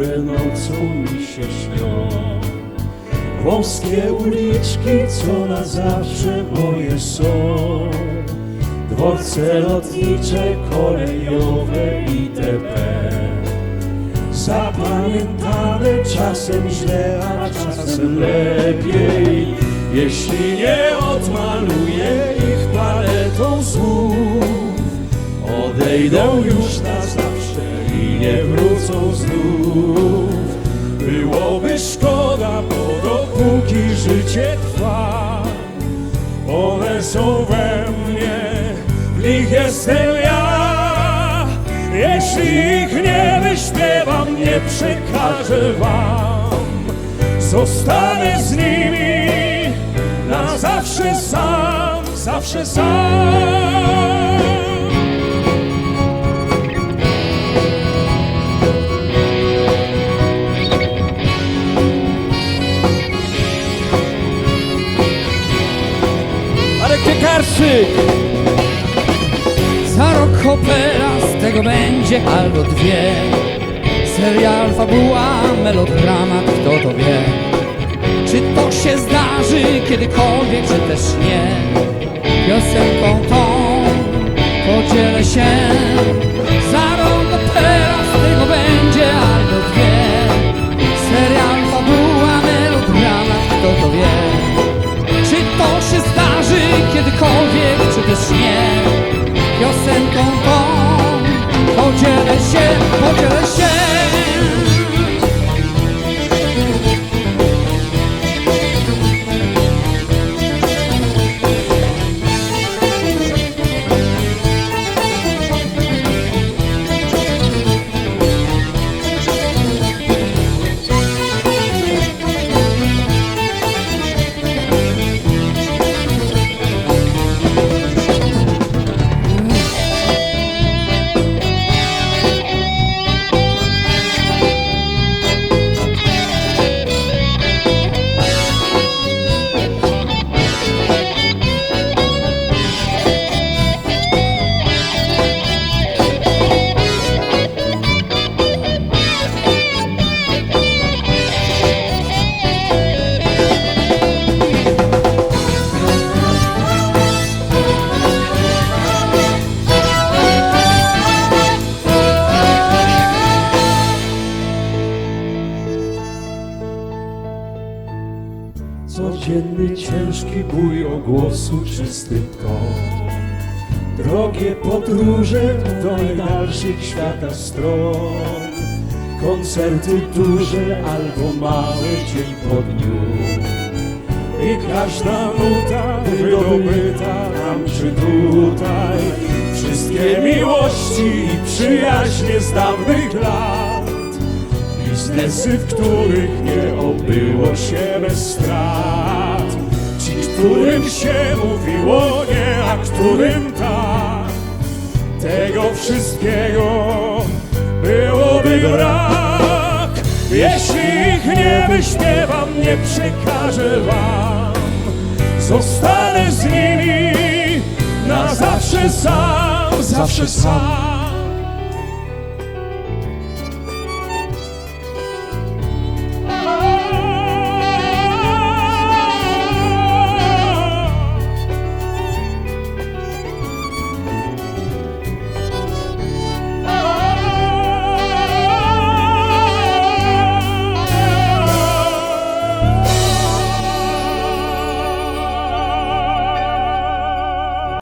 które nocą mi się śnią. Wąskie uliczki, co na zawsze moje są. Dworce lotnicze, kolejowe itp. Zapamiętane czasem źle, a czasem lepiej. Jeśli nie odmaluję ich paletą słów, odejdą już na zawsze i nie wrócą znów. Byłoby szkoda, bo dopóki życie trwa, one są we mnie, w nich jestem ja. Jeśli ich nie wyśpiewam, nie przekażę wam. Zostanę z nimi na zawsze sam, zawsze sam. Za rok opera z tego będzie albo dwie. Serial, fabuła, melodramat, kto to wie? Czy to się zdarzy kiedykolwiek, czy też nie? Piosenką tą podzielę się. Za rok opera z tego będzie albo dwie. Serial, fabuła, melodramat, kto to wie? Czy to się zdarzy kiedykolwiek, czy też nie? Piosenką tą podzielę się. Codzienny ciężki bój o głosu czysty ton Drogie podróże do najdalszych świata stron. Koncerty duże albo małe dzień po dniu. I każda nuta wydobyta tam czy tutaj Wszystkie miłości i przyjaźnie z dawnych lat. Biznesy, w których nie obyło się bez strat którym się mówiło nie, a którym tak. Tego wszystkiego byłoby brak Jeśli ich nie wyśpiewam, nie przekażę wam. Zostanę z nimi na zawsze sam, zawsze sam